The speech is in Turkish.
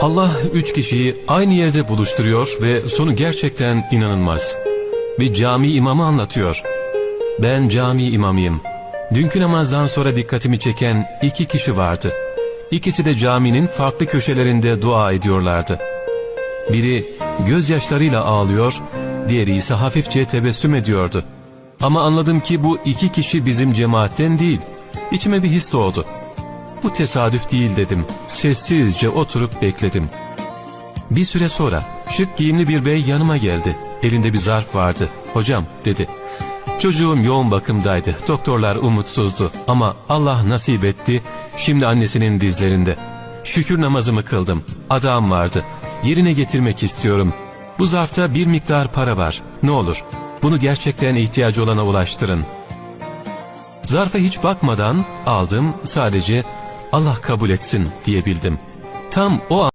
Allah üç kişiyi aynı yerde buluşturuyor ve sonu gerçekten inanılmaz. Bir cami imamı anlatıyor. Ben cami imamıyım. Dünkü namazdan sonra dikkatimi çeken iki kişi vardı. İkisi de caminin farklı köşelerinde dua ediyorlardı. Biri gözyaşlarıyla ağlıyor, diğeri ise hafifçe tebessüm ediyordu. Ama anladım ki bu iki kişi bizim cemaatten değil. İçime bir his doğdu. Bu tesadüf değil dedim. Sessizce oturup bekledim. Bir süre sonra şık giyimli bir bey yanıma geldi. Elinde bir zarf vardı. Hocam dedi. Çocuğum yoğun bakımdaydı. Doktorlar umutsuzdu. Ama Allah nasip etti. Şimdi annesinin dizlerinde. Şükür namazımı kıldım. Adam vardı. Yerine getirmek istiyorum. Bu zarfta bir miktar para var. Ne olur. Bunu gerçekten ihtiyacı olana ulaştırın. Zarfa hiç bakmadan aldım sadece Allah kabul etsin diyebildim. Tam o an